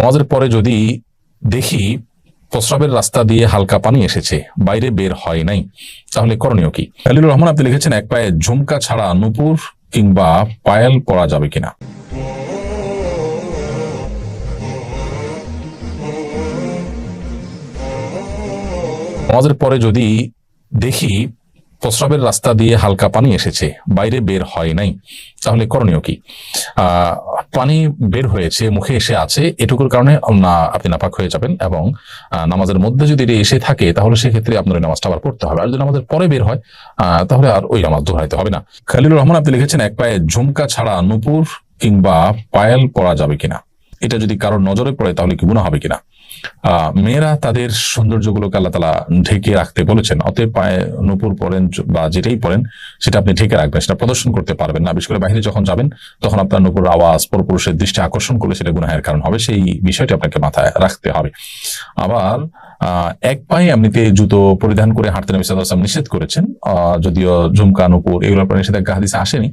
নামাজের পরে যদি দেখি প্রস্রাবের রাস্তা দিয়ে হালকা পানি এসেছে, বাইরে বের হয় নাই, তাহলে করণীয় কি? খালিলুর রহমান, আপনি লিখেছেন, এক পায়ে ঝুমকা ছাড়া নুপুর কিংবা পায়েল পরা যাবে কিনা? নামাজের পরে যদি দেখি প্রস্রাবের রাস্তা দিয়ে হালকা পানি এসেছে, বাইরে বের হয় নাই, তাহলে করণীয় কি? পানি বের হয়েছে, মুখে এসে আছে, এটুকুর কারণে না, আপনি নাপাক হয়ে যাবেন এবং নামাজের মধ্যে যদি এটি এসে থাকে, তাহলে সেক্ষেত্রে আপনার ওই নামাজটা আবার পড়তে হবে। আর যদি নামাজের পরে বের হয় তাহলে আর ওই নামাজ দোহাইতে হবে না। খালিলুর রহমান আপনি লিখেছেন, এক পায়ে ঝুমকা ছাড়া নুপুর কিংবা পায়েল পড়া যাবে কিনা? এটা যদি কারোর নজরে পড়ে, তাহলে কি গুণা হবে কিনা? মেয়েরা তাদের সৌন্দর্যগুলোকে আল্লাহ তালা ঢেকে রাখতে বলেছেন। অতএব পায়ে নুপুর পরেন বা যেটাই পরেন, সেটা আপনি ঢেকে রাখবেন, সেটা প্রদর্শন করতে পারবেন না। বিশেষ করে বাইরে যখন যাবেন, তখন আপনার নুপুর আওয়াজ, পরপুরুষের দৃষ্টি আকর্ষণ করলে সেটা গুনাহের কারণ হবে। সেই বিষয়টি আপনাকে মাথায় রাখতে হবে। আবার এক পায়ে এমনিতে জুতো পরিধান করে হাঁটতে নবী ওয়াসাল্লাম নিষেধ করেছেন। যদিও ঝুমকা, নুপুর এগুলোর ব্যাপারে নিষেধাজ্ঞা, হাদিসে আসেনি।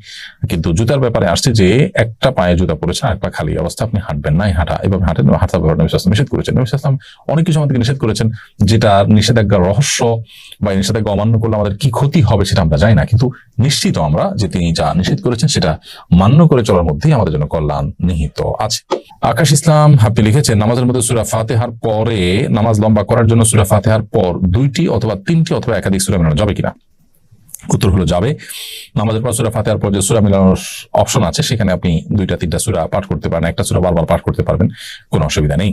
কিন্তু জুতার ব্যাপারে আসছে যে, একটা পায়ে জুতা পড়েছে আর এক পা খালি অবস্থা, আপনি হাঁটবেন নাই হাঁটা, এভাবে হাঁটেন হাঁটা ব্যাপারে নিষেধ করেছেন। নবী ওয়াসাল্লাম অনেক কিছু আমাদেরকে নিষেধ করেছেন, যেটা নিষেধাজ্ঞার রহস্য বা নিষেধাজ্ঞা অমান্য করলে আমাদের কি ক্ষতি হবে সেটা আমরা জানি না। কিন্তু নিশ্চিত আমরা যে তিনি যা নিষেধ করেছেন সেটা মান্য করে চলার মধ্যেই আমাদের জন্য কল্যাণ নিহিত আছে। আকাশ ইসলাম, আপনি লিখেছেন, নামাজের মধ্যে সুরা ফাতেহার পরে নামাজ লম্বা করার জন্য সুরা ফাতেহার পর দুইটি অথবা তিনটি অথবা একাধিক সুরা মেলানো যাবে কিনা? উত্তর হলো যাবে। নামাজের পর সুরা ফাতেহার পর যে সুরা মেলানোর অপশন আছে, সেখানে আপনি দুইটা, তিনটা সুরা পাঠ করতে পারেন, একটা সুরা বারবার পাঠ করতে পারবেন, কোনো অসুবিধা নেই।